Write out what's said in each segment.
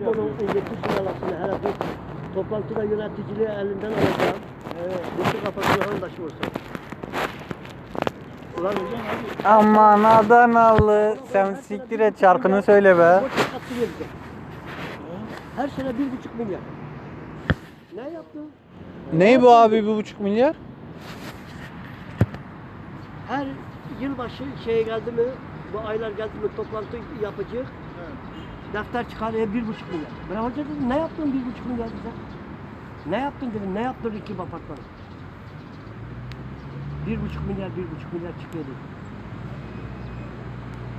Bunun önceki sıralasını hele bir toplantıda yöneticiliği elinden alacağım. Evet. Bütün kafasına anlaşmışsın. Ulan hocam hadi. Aman Adanalı sen siktir et şarkını söyle be. Boş. Her sene bir buçuk milyar. Ne yaptın? Ney bu abi bir buçuk milyar? Her yılbaşı şeye geldi mi, bu aylar geldi mi toplantı yapacak. Defter çıkarıyor bir buçuk milyar. Ben hoca dedim ne yaptın bir buçuk milyar bize? Ne yaptın dedim, ne yaptın iki apartmanı? Bir buçuk milyar, bir buçuk milyar çıkıyor dedi.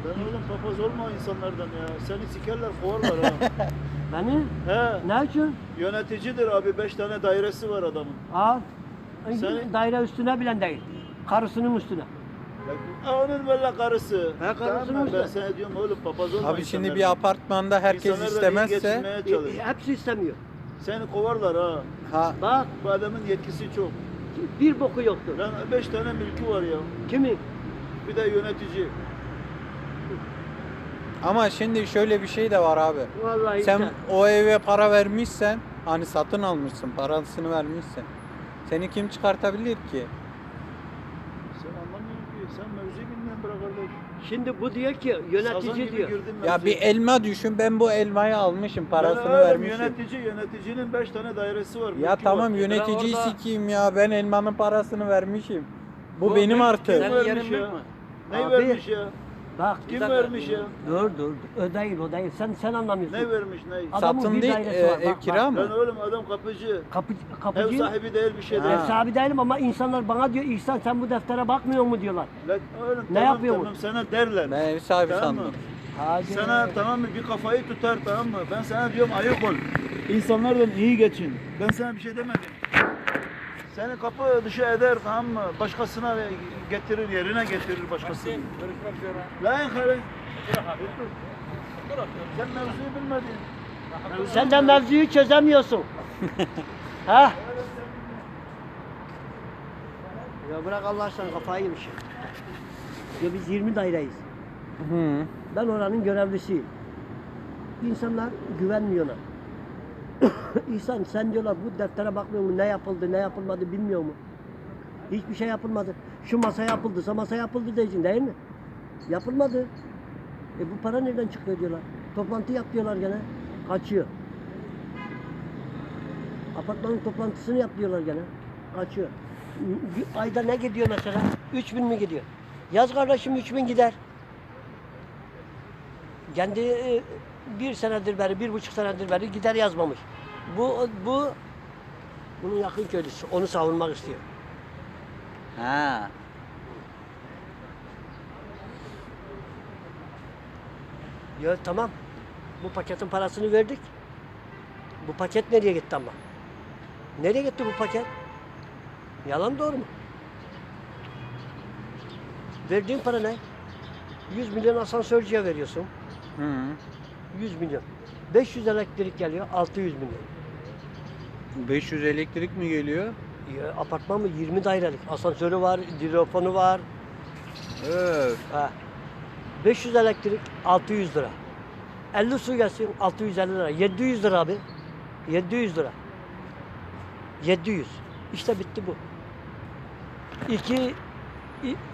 Ben oğlum papaz olma insanlardan ya. Seni sikerler kovarlar ha. Beni He. ne için? Yöneticidir abi. Beş tane dairesi var adamın. Aa, Sen- daire üstüne bilen değil. Karısının üstüne. Ya, Onun böyle karısı. Karısının Tamam mı? Ben sana diyorum oğlum papaz olma Abi şimdi bir apartmanda herkes iyi istemezse geçinmeye çalış. E, hepsi istemiyor. Seni kovarlar ha. ha Bak Bu adamın yetkisi çok. bir boku yoktu. Lan beş tane mülkü var ya. Kimin? Bir de yönetici. ama şimdi şöyle bir şey de var abi. Vallahi Sen sen- o eve para vermişsen hani satın almışsın parasını vermişsen seni kim çıkartabilir ki? Sen bilmeyen bırak kardeş. Şimdi bu diyor ki Sazan yönetici gibi diyor. girdin Ya bir elma düşün ben bu elmayı almışım parasını oğlum, vermişim. Yönetici, yöneticinin beş tane dairesi var. Ya mülkü tamam var. yöneticiyi orada- sikeyim ya ben elmanın parasını vermişim. Bu, Bu benim mülk artık. Senin vermiş ya? Abi. vermiş ya? Bak Kim dakika. vermiş ya? Dur dur. O değil o değil. Sen sen anlamıyorsun. Ne vermiş ne? Adamın Satın bir değil dairesi e, var. ev Bak, kira bak. mı? Lan oğlum adam kapıcı. Kapı, Ev kapıcı. sahibi değil bir şey değil. Ev sahibi değilim ama insanlar bana diyor İhsan sen bu deftere bakmıyor mu diyorlar. Lan oğlum Ne tamam, yapıyor bu? tamam sana derler. Ben ev sahibi Tamam mı? sandım. Hadi. Sana tamam mı bir kafayı tutar tamam mı? Ben sana diyorum ayık ol. İnsanlardan iyi geçin. Ben sana bir şey demedim. Seni kapı dışı eder tamam mı? Başkasına getirir yerine getirir başkasını. Lan karı. Sen mevzuyu bilmedin. Mevzuyu Sen de mevzuyu çözemiyorsun. ha? Ya bırak Allah aşkına kafayı yemiş. Ya biz 20 daireyiz. Hı. Ben oranın görevlisiyim. İnsanlar güvenmiyor ona. İhsan sen diyorlar bu deftere bakmıyor mu? Ne yapıldı, ne yapılmadı bilmiyor mu? Hiçbir şey yapılmadı. Şu masa yapıldı, masa yapıldı diyeceksin değil mi? Yapılmadı. E bu para nereden çıkıyor diyorlar. Toplantı yap diyorlar gene. Kaçıyor. Apartmanın toplantısını yap diyorlar gene. Kaçıyor. Ayda ne gidiyor mesela? 3000 mi gidiyor? Yaz kardeşim 3000 gider. Kendi e, bir senedir beri, bir buçuk senedir beri gider yazmamış. Bu, bu bunun yakın köylüsü. Onu savunmak istiyor. Ha. Ya tamam. Bu paketin parasını verdik. Bu paket nereye gitti ama? Nereye gitti bu paket? Yalan doğru mu? Verdiğin para ne? 100 milyon asansörcüye veriyorsun. Hı. 100 milyon. 500 elektrik geliyor, 600 milyon. 500 elektrik mi geliyor? Ya, apartman mı? 20 dairelik. Asansörü var, dilofonu var. Öf. Ha. 500 elektrik, 600 lira. 50 su gelsin, 650 lira. 700 lira abi. 700 lira. 700. İşte bitti bu. 2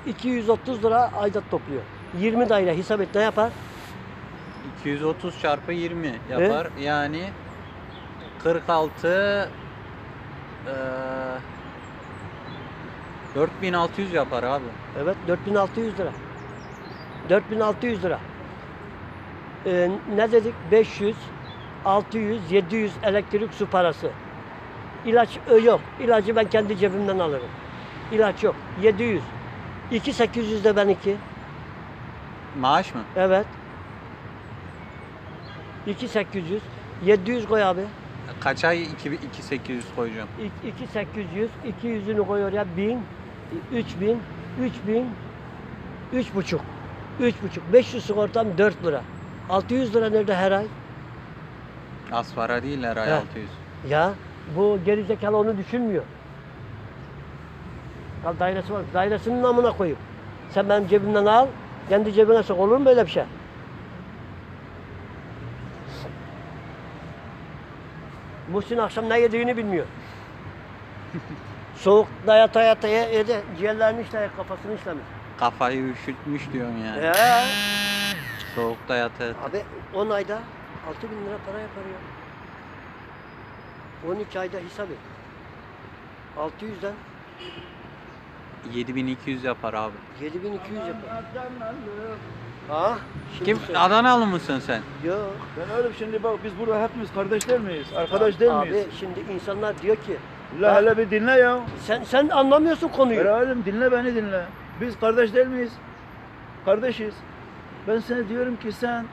230 lira aidat topluyor. 20 daire hesap et ne yapar? 230 çarpı 20 yapar. Yani 46 eee 4600 yapar abi. Evet 4600 lira. 4600 lira. Ee, ne dedik? 500, 600, 700 elektrik su parası. İlaç ö, yok. İlacı ben kendi cebimden alırım. İlaç yok. 700. 2800 de benimki. Maaş mı? Evet. 2800. 700 koy abi. Kaç ay 2 2800 koyacağım? 2800. 200'ünü koy oraya 1000. 3000. 3000. 3,5. 3,5. 500 sigortam 4 lira. 600 lira nerede her ay? Az para değil her ay He. 600. Ya bu gerizekalı onu düşünmüyor. Al dairesi var. Dairesinin namına koyup. Sen benim cebimden al. Kendi cebine sok. Olur mu böyle bir şey? Muhsin akşam ne yediğini bilmiyor. Soğukta yata yata ye- yedi. Ciğerlerini işler, kafasını işlemiş. Kafayı üşütmüş diyorsun yani. Ya. Soğukta yata yata. Abi 10 ayda 6 bin lira para yapar ya. 12 ayda hesap et. 600'den 7200 yapar abi. 7200 yapar. Ha? Şimdi Kim söyle. Adanalı mısın sen? Yok. Ben öyle şimdi bak biz burada hepimiz kardeşler miyiz? Arkadaş değil miyiz? Abi şimdi insanlar diyor ki La hele bir dinle ya. sen sen anlamıyorsun konuyu. Beraberim dinle beni dinle. Biz kardeş değil miyiz? Kardeşiz. Ben sana diyorum ki sen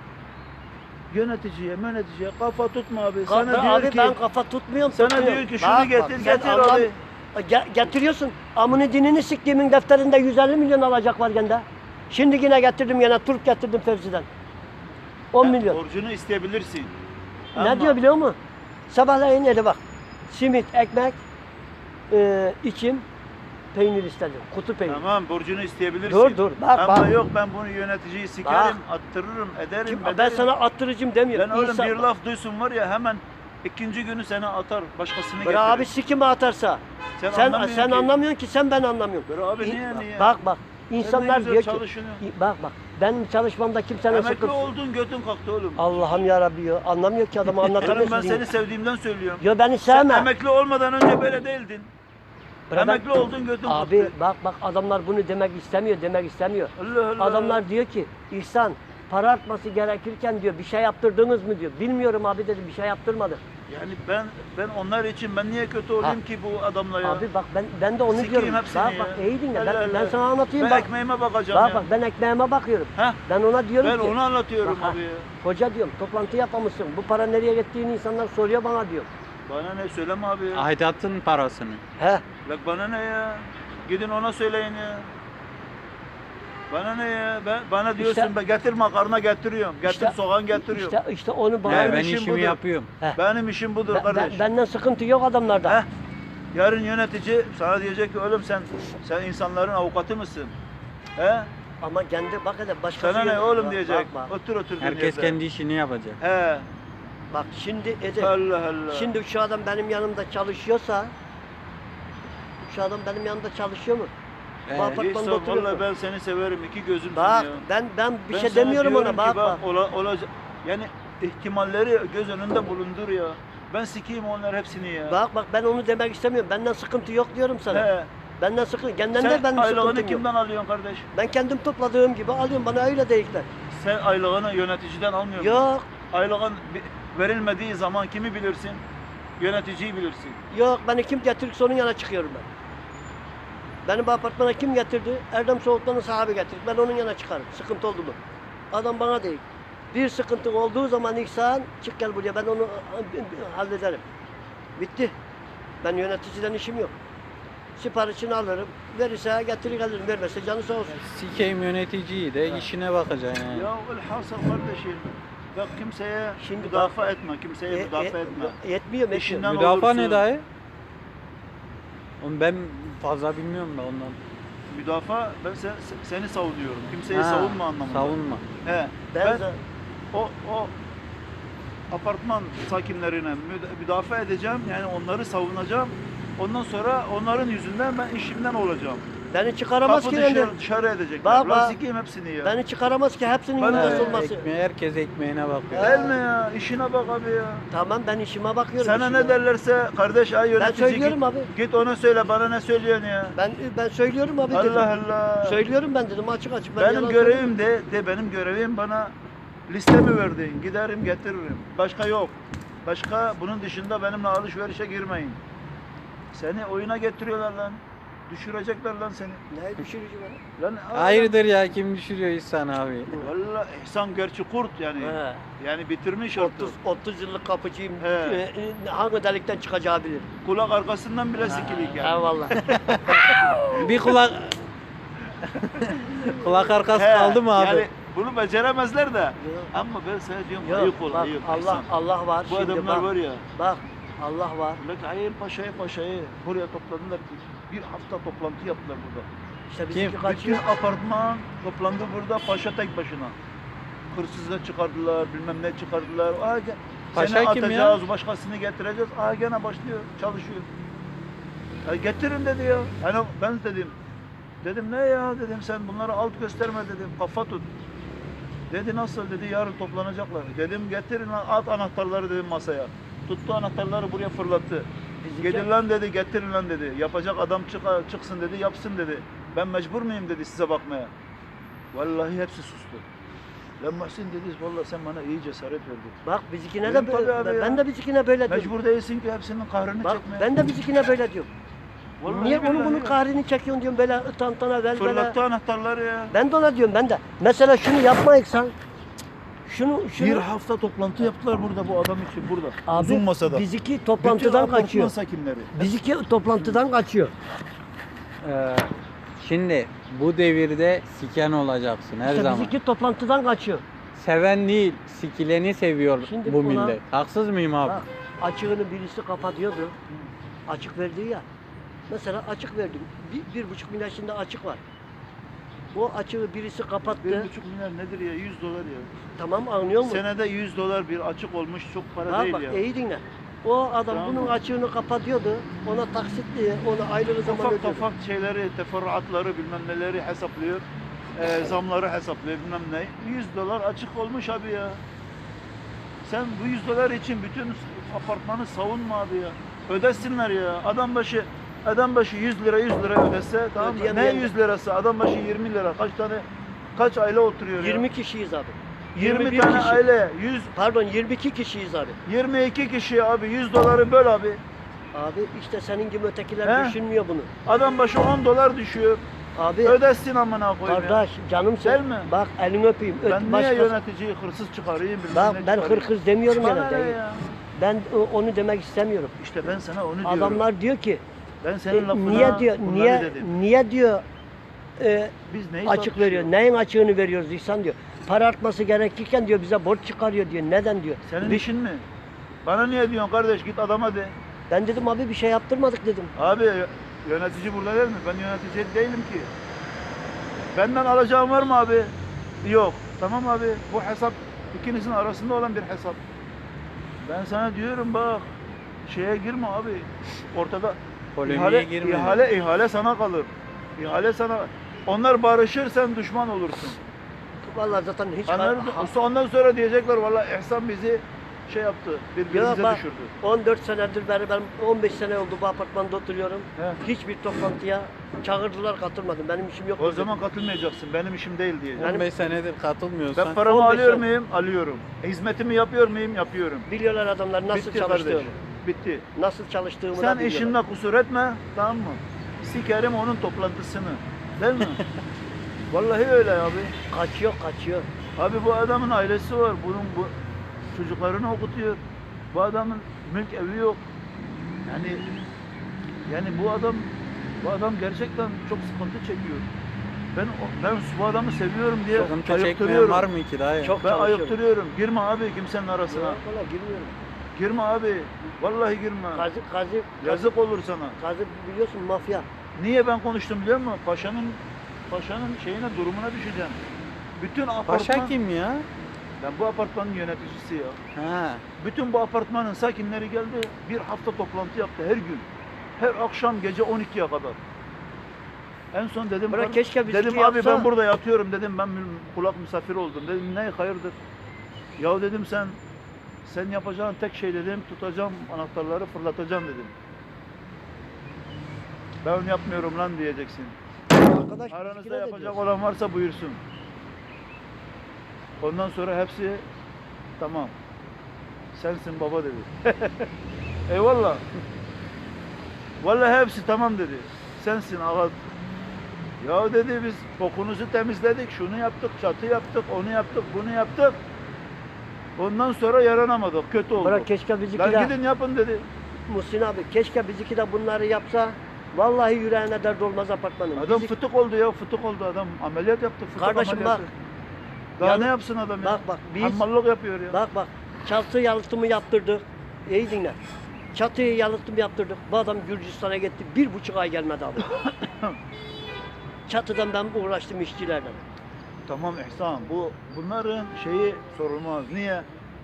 yöneticiye, yöneticiye kafa tutma abi. Sana Ka- diyor abi ki ben kafa tutmuyorum. Sana tutmuyorum. diyor ki şunu getir, sen getir anlam- abi. Ge- getiriyorsun. Amını dinini siktiğimin defterinde 150 milyon alacak var gende. Şimdi yine getirdim yine Türk getirdim Fevzi'den. 10 Ha, milyon. Borcunu isteyebilirsin. Ne Ama diyor biliyor musun? Sabahleyin dedi bak. Simit, ekmek, e, içim, peynir istedim. Kutu peynir. Tamam borcunu isteyebilirsin. Dur, dur, bak, Ama bak. yok ben bunu yöneticiyi sikerim, attırırım, ederim. Kim- ben sana attırıcım demiyorum. Ben oğlum İnsan- bir laf duysun var ya hemen ikinci günü seni atar, başkasını Bre getirir. abi sikimi atarsa. Sen Sen anlamıyorsun ki. anlamıyorsun ki sen ben anlamıyorum. Bre abi niye, niye? Bak bak. İnsanlar diyor ki bak bak benim çalışmamda kimsenin Emekli sıkıntısı. oldun götün kalktı oğlum. Allah'ım ya Rabbi ya. Anlamıyor ki adamı Oğlum anlatamıyorsun. ben seni sevdiğimden söylüyorum. Ya beni Sen sevme. emekli olmadan önce böyle değildin. Ben- emekli oldun götün Abi kalktı. bak bak adamlar bunu demek istemiyor demek istemiyor. Allah Allah. Adamlar diyor ki İhsan para artması gerekirken diyor bir şey yaptırdınız mı diyor. Bilmiyorum abi dedi bir şey yaptırmadı. Yani ben ben onlar için ben niye kötü olayım Ha. ki bu adamla ya? Abi bak ben ben de onu Sikeyim diyorum. hepsini Bak ya. bak iyi dinle. Ben, ben sana anlatayım Ben bak. ekmeğime bakacağım Bak ya. bak ben ekmeğime bakıyorum. Heh, Ben ona diyorum ben ki. onu anlatıyorum Bak, abi ya. Hoca diyorum toplantı yapmamışsın. Bu para nereye gittiğini insanlar soruyor bana diyor. Bana ne söyleme abi ya. Aidatın parasını. He. Bak bana ne ya? Gidin ona söyleyin ya. Bana ne ya? Ben, bana diyorsun İşte- ben getir makarna getiriyorum. Getir İşte- soğan getiriyorum. İşte, işte onu bana He, ben işim işimi budur. yapıyorum. Benim işim budur Ben- ben- kardeş. benden sıkıntı yok adamlarda. Heh. Yarın yönetici sana diyecek ki oğlum sen sen insanların avukatı mısın? He? Ama kendi bak hele başkası Sana ne yok. oğlum Bak, diyecek. Bak, bak. Otur otur. Herkes kendi işini yapacak. He. Bak şimdi Ece, Allah Allah. şimdi şu adam benim yanımda çalışıyorsa şu adam benim yanımda çalışıyor mu? Ee, Bak, bak. Vallahi ben seni severim. iki gözümsün Bak ya. ben ben bir Ben şey demiyorum ona bak bak. ola- olacak. Yani ihtimalleri göz önünde bulundur ya. Ben sikeyim onlar hepsini ya. Bak bak ben onu demek istemiyorum. Benden sıkıntı yok diyorum sana. He. Benden sıkıntı. Kendinden Sen de benim sıkıntım yok. kimden alıyorsun kardeş? Ben kendim topladığım gibi alıyorum. Bana öyle değiller. Sen aylığını yöneticiden almıyor musun? Yok. Aylığın verilmediği zaman kimi bilirsin? Yöneticiyi bilirsin. Yok beni kim getirirse onun yana çıkıyorum ben. Beni bu apartmana kim getirdi? Erdem Soğutman'ın sahibi getirdi. Ben onun yana çıkarım. Sıkıntı oldu mu? Adam bana değil. Bir sıkıntı olduğu zaman İhsan çık gel buraya ben onu e, hallederim. Bitti. Ben yöneticiden işim yok. Siparişini alırım. Verirse getirir gelirim. Vermezse canı sağ olsun. Sikeyim yöneticiyi de işine bakacaksın yani. Ya elhasıl kardeşim. Bak kimseye Şimdi müdafaa etme, kimseye E- müdafaa e- etme. Yetmiyor. Müdafaa olursun. ne dayı? Oğlum ben fazla bilmiyorum da ondan. Müdafaa, ben se- se- seni savunuyorum. Kimseyi Ha, savunma anlamında. Savunma. He. Ben, Ben, de- o, o apartman sakinlerine müda- müdafaa edeceğim. Yani onları savunacağım. Ondan sonra onların yüzünden ben işimden olacağım. Beni çıkaramaz Kapı ki dışarı, benden. dışarı edecekler. Bak, bak. sikeyim hepsini ya. Beni çıkaramaz ki hepsinin Ben- yuvası Ee, olması. Ekmeğe, herkes ekmeğine bakıyor. Değil mi ya? İşine bak abi ya. Tamam ben işime bakıyorum. Sana işime. ne derlerse kardeş ay yönetici söylüyorum git, abi. git ona söyle bana ne söylüyorsun ya. Ben ben söylüyorum abi dedim. Allah Allah. Söylüyorum ben dedim açık açık. Ben benim yalan görevim de, de benim görevim bana listemi verdin. Giderim getiririm. Başka yok. Başka bunun dışında benimle alışverişe girmeyin. Seni oyuna getiriyorlar lan. Düşürecekler lan seni. Ne düşürücü beni? Lan Hayırdır ya kim düşürüyor İhsan abi? Valla İhsan gerçi kurt yani. He. Yani bitirmiş artık. 30 30 yıllık kapıcıyım. He. Ee, e, hangi delikten çıkacağı bilir. Kulak arkasından bile sikilik yani. Eyvallah. Bir kulak... kulak arkası He, kaldı mı abi? Yani bunu beceremezler de. Ama ben sana diyorum Yok ayıp ol bak ayıp. Allah İhsan. Allah var Bu şimdi adamlar bak. var ya. Bak Allah var. Millet hayır paşayı paşayı buraya topladılar. Bir hafta toplantı yaptılar burada. İşte bizimki Kim? Bütün kaçıyor. apartman toplandı burada paşa tek başına. Hırsızı çıkardılar, bilmem ne çıkardılar. Aa, gel- Paşa Seni kim ya? atacağız, başkasını getireceğiz. Aa gene başlıyor, çalışıyor. Ya getirin dedi ya. Hani ben dedim, dedim ne ya dedim sen bunları alt gösterme dedim, kafa tut. Dedi nasıl dedi yarın toplanacaklar. Dedim getirin lan, at anahtarları dedim masaya. Tuttu anahtarları buraya fırlattı. Fizike- Gidin lan dedi, getirin lan dedi. Yapacak adam çıka, çıksın dedi, yapsın dedi. Ben mecbur muyum dedi size bakmaya. Vallahi hepsi sustu. Lan Muhsin dedi, vallahi sen bana iyi cesaret verdin. Bak bizikine de böyle, ya. ben de bizikine böyle diyorum. Mecbur değilsin ki hepsinin kahrını Bak çekmeye. ben de bizikine böyle diyorum. Vallahi Niye onu billahi bunun kahrini çekiyorsun diyorum böyle tantana vel Fırlattı anahtarları ya. Ben de ona diyorum ben de. Mesela şunu yapmayıksan şunu şunu Bir hafta toplantı yaptılar burada bu adam için burada. Abi, Uzun masada. Biziki Bütün toplantıdan apartman kaçıyor. sakinleri. Biziki toplantıdan kaçıyor. Ee, şimdi bu devirde siken olacaksın her İşte zaman. biziki toplantıdan kaçıyor. Seven değil, sikileni seviyor Şimdi bu ona- millet. Haksız mıyım abi? Bak açığını birisi kapatıyordu. Açık verdi ya. Mesela açık verdim. Bir, bir buçuk milyar şimdi açık var. O açığı birisi kapattı. Bir buçuk milyar nedir ya? 100 dolar ya. Tamam anlıyor musun? Senede 100 dolar bir açık olmuş çok para Ha, değil bak ya. iyi dinle. O adam Tamam. bunun açığını kapatıyordu. Ona taksitli, ona aylığı zaman Ufak ödüyordu. ufak şeyleri, teferruatları bilmem neleri hesaplıyor. Ee, zamları hesaplıyor bilmem ne. 100 dolar açık olmuş abi ya. Sen bu 100 dolar için bütün apartmanı savunma abi ya. Ödesinler ya. Adam başı adam başı 100 lira 100 lira ödese tamam mı? Ne de- 100 lirası? Adam başı 20 lira. Kaç tane kaç aile oturuyor ya? 20 kişiyiz abi. 20 21 tane kişi. aile 100 Pardon 22 kişiyiz abi. 22 kişi abi 100 doları böl abi. Abi işte senin gibi ötekiler He? düşünmüyor bunu. Adam başı 10 dolar düşüyor. Abi Ödesin amına koyayım ya. kardeş canım sen. Mi? Bak elini öpeyim. Öt, Ben niye başkası- yöneticiyi hırsız çıkarayım? bilmem Bak ne ben çıkarayım? hırkız demiyorum Bana yani. ne ya? Ben o- onu demek istemiyorum. İşte ben sana onu diyorum. Adamlar diyor ki ben e, senin lafına niye diyor bunları niye dedim. niye diyor e, Biz neyi açık tartışıyoruz? veriyor. Neyin açığını veriyoruz İhsan diyor. Para artması gerekirken diyor bize borç çıkarıyor diyor. Neden diyor. Senin Bir- işin mi? Bana niye diyorsun kardeş git adama de. Ben dedim abi bir şey yaptırmadık dedim. Abi yönetici burada değil mi? Ben yönetici değilim ki. Benden alacağım var mı abi? Yok. Tamam abi bu hesap ikinizin arasında olan bir hesap. Ben sana diyorum bak şeye girme abi. Ortada Polemiğe ihale, girme. ihale, ihale sana kalır. İhale sana onlar barışır sen düşman olursun. Vallahi zaten hiç? Ha- Ondan sonra diyecekler vallahi İhsan bizi şey yaptı. Birbirimize bak, düşürdü. 14 senedir beri ben 15 sene oldu bu apartmanda oturuyorum. He. Hiçbir toplantıya çağırdılar katılmadım. Benim işim yok. O zaman katılmayacaksın. Benim işim değil diyeceksin. 15 senedir katılmıyorsan. Ben paramı 15 alıyor sene. muyum? Alıyorum. Hizmetimi yapıyor muyum? Yapıyorum. biliyorlar adamlar nasıl Bitti çalıştığımı. kardeş. Bitti. Nasıl çalıştığımı da Sen biliyorlar. işinde kusur etme. Tamam mı? Sikerim onun toplantısını. Değil mi? Vallahi öyle abi. kaçıyor kaçıyor. Abi bu adamın ailesi var. Bunun bu çocuklarını okutuyor. Bu adamın mülk evi yok. Yani yani bu adam bu adam gerçekten çok sıkıntı çekiyor. Ben o- ben bu adamı seviyorum diye Sıkıntı çekmeyen ayıktırıyorum. var mı ki dayı? Çok Ben çalışıyorum. ayıktırıyorum. Girme abi kimsenin arasına. Yok, Valla girmiyorum. Girme abi. Vallahi girme. Kazi, kazi, Yazık olur sana. kazi biliyorsun mafya. Niye ben konuştum biliyor musun? Paşanın paşanın şeyine durumuna düşeceğim. Bütün apartman Paşa kim ya? Ben bu apartmanın yöneticisi ya. Ha. Bütün bu apartmanın sakinleri geldi. Bir hafta toplantı yaptı her gün. Her akşam gece 12'ye kadar. En son dedim Bırak "Kar- keşke dedim abi yapsa." ben burada yatıyorum dedim ben kulak misafir oldum. Dedim ne hayırdır? Ya dedim sen sen yapacağın tek şey dedim tutacağım anahtarları fırlatacağım dedim. Ben yapmıyorum lan diyeceksin. Arkadaş Aranızda yapacak olan varsa buyursun. Ondan sonra hepsi tamam. Sensin baba dedi. Eyvallah. Vallahi hepsi tamam dedi. Sensin ağa. Ya dedi biz kokunuzu temizledik, şunu yaptık, çatı yaptık, onu yaptık, bunu yaptık. Ondan sonra yaranamadık, kötü oldu. Bırak keşke bizimki Lan de, gidin yapın dedi. Muhsin abi keşke bizimki de bunları yapsa. Vallahi yüreğine dert olmaz apartmanın. Adam Bizi- fıtık oldu ya, fıtık oldu adam. Ameliyat yaptı, fıtık Kardeşim ameliyatı. bak. Daha Yani- ne yapsın adam ya? Bak bak biz Hammallık yapıyor ya. bak bak çatı yalıtımı yaptırdık. İyi dinle. Çatıyı yalıtım yaptırdık. Bu adam Gürcistan'a gitti. Bir buçuk ay gelmedi abi. Çatıdan ben uğraştım işçilerden. Tamam İhsan bu bunların şeyi sorulmaz. Niye?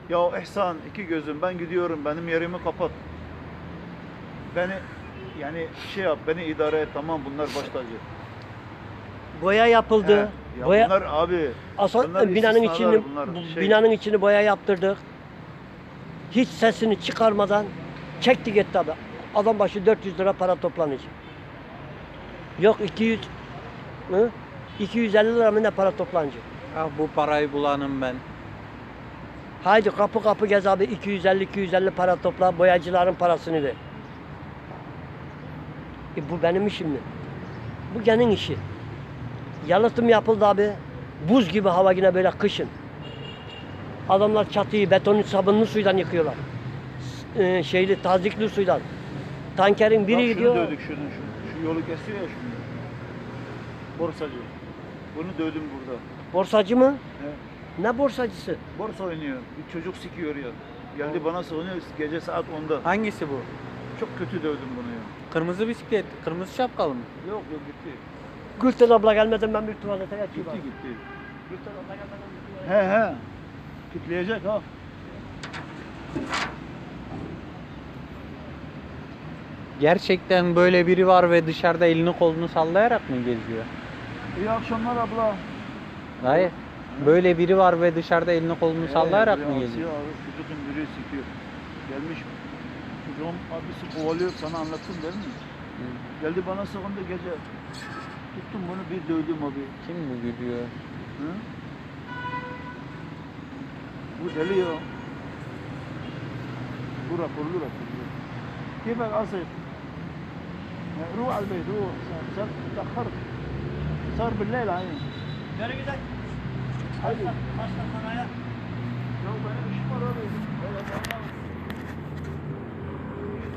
Ya İhsan iki gözüm ben gidiyorum benim yerimi kapat. Beni yani şey yap beni idare et tamam bunlar baş tacı. Boya yapıldı. He, ya boya bunlar abi Asıl bunlar binanın içini bunlar bu şey- binanın içini boya yaptırdık. Hiç sesini çıkarmadan çekti gitti abi. Adam başı 400 lira para toplanacak. Yok 200 hı? 250 lira mı ne para toplanacak? Ah bu parayı bulanım ben. Haydi kapı kapı gez abi 250 250 para topla boyacıların parasını ver. E bu benim işim mi? Bu senin işi. Yalıtım yapıldı abi. Buz gibi hava yine böyle kışın. Adamlar çatıyı betonlu sabunlu suydan yıkıyorlar. S- e, şeyli tazikli suydan. Tankerin biri Bak şunu gidiyor. dövdük şunu şu, şu yolu kesiyor ya şimdi. Borsacı. Bunu dövdüm burada. Borsacı mı? He. Ne borsacısı? Borsa oynuyor. Bir çocuk sikiyor ya. Geldi bana savunuyor gece saat 10'da. Hangisi bu? Çok kötü dövdüm bunu ya. Kırmızı bisiklet, kırmızı şapkalı mı? Yok yok gitti. Gülten abla gelmeden ben bir tuvalete geçeyim Gitti abi. gitti. Gülten abla gelmeden bir tuvalete He he. Kitleyecek ha. Gerçekten böyle biri var ve dışarıda elini kolunu sallayarak mı geziyor? İyi akşamlar abla. Hayır. Böyle biri var ve dışarıda elini kolunu ee, sallayarak mı geliyor? Çocuğun biri sikiyor. Gelmiş çocuğum abisi kovalıyor sana anlattım değil mi? Hı. Geldi bana sakın gece tuttum bunu bir dövdüm abi. Kim bu gülüyor? Hı? Bu deli ya. Bu raporlu raporlu. Kime asıl? Ruh albeyt ruh. Sen, sen صار بالليل عين Nereye gidelim? Hadi. Hastahaneye. Ya benim işim var abi. Böyle vallahi